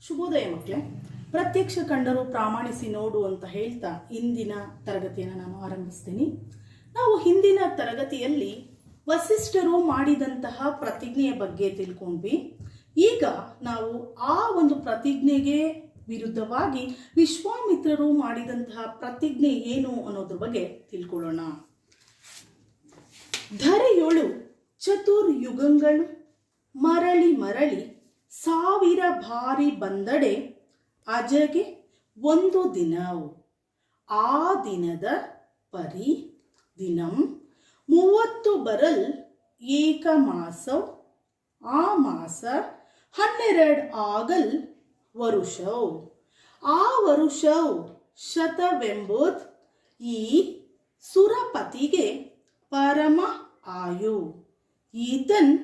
ಶುಭೋದಯ ಮಕ್ಕಳೇ, ಪ್ರತ್ಯಕ್ಷ ಕಂಡರು ಪ್ರಾಮಾಣಿಸಿ ನೋಡು ಅಂತ ಹೇಳ್ತಾ ಇಂದಿನ ತರಗತಿಯನ್ನು ನಾನು ಆರಂಭಿಸ್ತೀನಿ. ನಾವು ಹಿಂದಿನ ತರಗತಿಯಲ್ಲಿ ವಸಿಷ್ಠರು ಮಾಡಿದಂತಹ ಪ್ರತಿಜ್ಞೆಯ ಬಗ್ಗೆ ತಿಳ್ಕೊಂಡ್ವಿ. ಈಗ ನಾವು ಆ ಒಂದು ಪ್ರತಿಜ್ಞೆಗೆ ವಿರುದ್ಧವಾಗಿ ವಿಶ್ವಾಮಿತ್ರರು ಮಾಡಿದಂತಹ ಪ್ರತಿಜ್ಞೆ ಏನು ಅನ್ನೋದ್ರ ಬಗ್ಗೆ ತಿಳ್ಕೊಳ್ಳೋಣ. ಧರೆಯೊಳು ಚತುರ್ಯುಗಗಳು ಮರಳಿ ಮರಳಿ ಸಾವಿರ ಬಾರಿ ಬಂದಡೆ ಅಜಗೆ ಒಂದು ದಿನವು. ಆ ದಿನದ ಪರಿ ದಿನಂ ಮೂವತ್ತು ಬರಲ್ ಏಕ ಮಾಸವ್. ಆ ಮಾಸ ಹನ್ನೆರಡು ಆಗಲ್ ವರುಷವ್. ಆ ವರುಷವ್ ಶತವೆಂಬುದ್ ಈ ಸುರಪತಿಗೆ ಪರಮ ಆಯು. ಈತನ್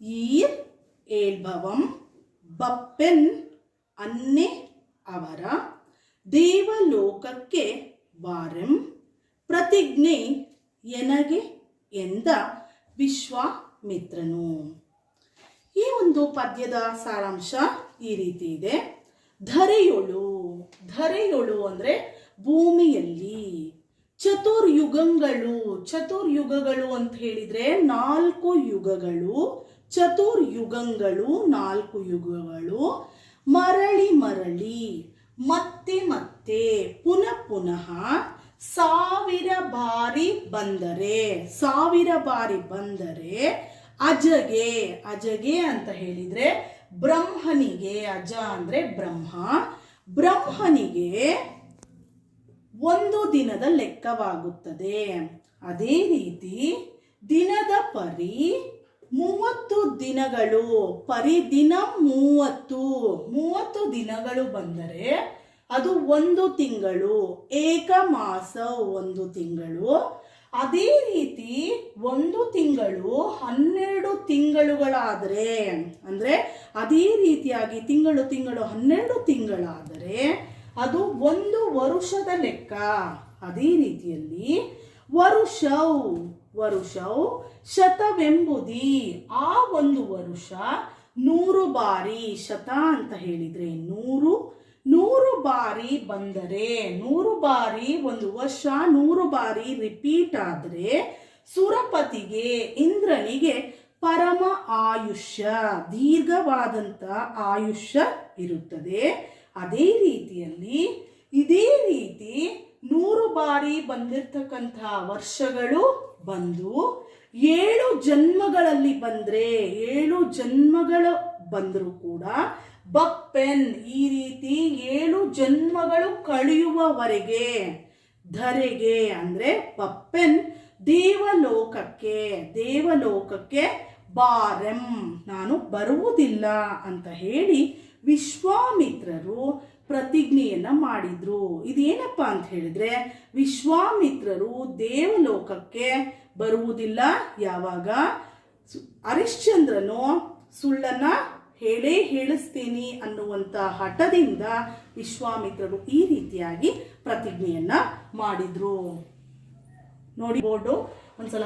ಈರ್ ಏಳ್ಭವಂ ಬಪ್ಪೆನ್ ಅನ್ನೆ ಅವರ ದೇವಲೋಕಕ್ಕೆ ವಾರೆಂ ಪ್ರತಿಜ್ಞೆ ಎನಗೆ ಎಂದ ವಿಶ್ವಾಮಿತ್ರನು. ಈ ಒಂದು ಪದ್ಯದ ಸಾರಾಂಶ ಈ ರೀತಿ ಇದೆ. ಧರೆಯೊಳು ಧರೆಯೊಳು ಅಂದ್ರೆ ಭೂಮಿಯಲ್ಲಿ. ಚತುರ್ಯುಗಗಳು ಚತುರ್ಯುಗಗಳು ಅಂತ ಹೇಳಿದ್ರೆ ನಾಲ್ಕು ಯುಗಗಳು ಚತುರ್ಯುಗಗಳು, ನಾಲ್ಕು ಯುಗಗಳು, ಮರಳಿ ಮರಳಿ, ಮತ್ತೆ ಮತ್ತೆ, ಪುನಃ ಪುನಃ ಸಾವಿರ ಬಾರಿ ಬಂದರೆ, ಸಾವಿರ ಬಾರಿ ಬಂದರೆ ಅಜಗೆ ಅಜಗೆ ಅಂತ ಹೇಳಿದ್ರೆ ಬ್ರಹ್ಮನಿಗೆ, ಅಜ ಅಂದ್ರೆ ಬ್ರಹ್ಮ, ಬ್ರಹ್ಮನಿಗೆ ಒಂದು ದಿನದ ಲೆಕ್ಕವಾಗುತ್ತದೆ. ಅದೇ ರೀತಿ ದಿನದ ಪರಿ ಮೂವತ್ತು ದಿನಗಳು. ಪರಿದಿನ ಮೂವತ್ತು. ಮೂವತ್ತು ದಿನಗಳು ಬಂದರೆ ಅದು ಒಂದು ತಿಂಗಳು. ಏಕ ಮಾಸ ಒಂದು ತಿಂಗಳು. ಅದೇ ರೀತಿ ಒಂದು ತಿಂಗಳು ಹನ್ನೆರಡು ತಿಂಗಳುಗಳಾದರೆ, ಅಂದ್ರೆ ಅದೇ ರೀತಿಯಾಗಿ ತಿಂಗಳು ತಿಂಗಳು ಹನ್ನೆರಡು ತಿಂಗಳಾದರೆ ಅದು ಒಂದು ವರುಷದ ಲೆಕ್ಕ. ಅದೇ ರೀತಿಯಲ್ಲಿ ವರುಷೌ ವರುಷೌ ಶತವೆಂಬುದಿ. ಆ ಒಂದು ವರುಷ ನೂರು ಬಾರಿ ಶತ ಅಂತ ಹೇಳಿದ್ರೆ ನೂರು ನೂರು ಬಾರಿ ಬಂದರೆ, ನೂರು ಬಾರಿ ಒಂದು ವರ್ಷ, ನೂರು ಬಾರಿ ರಿಪೀಟ್ ಆದರೆ ಸುರಪತಿಗೆ, ಇಂದ್ರನಿಗೆ ಪರಮ ಆಯುಷ್ಯ ದೀರ್ಘವಾದಂಥ ಆಯುಷ್ಯ ಇರುತ್ತದೆ. ಅದೇ ರೀತಿಯಲ್ಲಿ, ಇದೇ ರೀತಿ ನೂರು ಬಾರಿ ಬಂದಿರ್ತಕ್ಕಂಥ ವರ್ಷಗಳು ಬಂದು ಏಳು ಜನ್ಮಗಳಲ್ಲಿ ಬಂದ್ರೆ ಏಳು ಜನ್ಮಗಳು ಬಂದರೂ ಕೂಡ ಬಪ್ಪೆನ್ ಈ ರೀತಿ ಏಳು ಜನ್ಮಗಳು ಕಳೆಯುವವರೆಗೆ, ಧರೆಗೆ ಅಂದ್ರೆ ಬಪ್ಪೆನ್ ದೇವಲೋಕಕ್ಕೆ ದೇವಲೋಕಕ್ಕೆ ಬಾರೆಂ, ನಾನು ಬರುವುದಿಲ್ಲ ಅಂತ ಹೇಳಿ ವಿಶ್ವಾಮಿತ್ರರು ಪ್ರತಿಜ್ಞೆಯನ್ನ ಮಾಡಿದ್ರು. ಇದೇನಪ್ಪ ಅಂತ ಹೇಳಿದ್ರೆ, ವಿಶ್ವಾಮಿತ್ರರು ದೇವಲೋಕಕ್ಕೆ ಬರುವುದಿಲ್ಲ. ಯಾವಾಗ? ಹರಿಶ್ಚಂದ್ರನು ಸುಳ್ಳನ್ನ ಹೇಳೇ ಹೇಳಿಸ್ತೀನಿ ಅನ್ನುವಂತ ಹಠದಿಂದ ವಿಶ್ವಾಮಿತ್ರರು ಈ ರೀತಿಯಾಗಿ ಪ್ರತಿಜ್ಞೆಯನ್ನ ಮಾಡಿದ್ರು. ನೋಡಿ, ಬೋರ್ಡು ಒಂದ್ಸಲ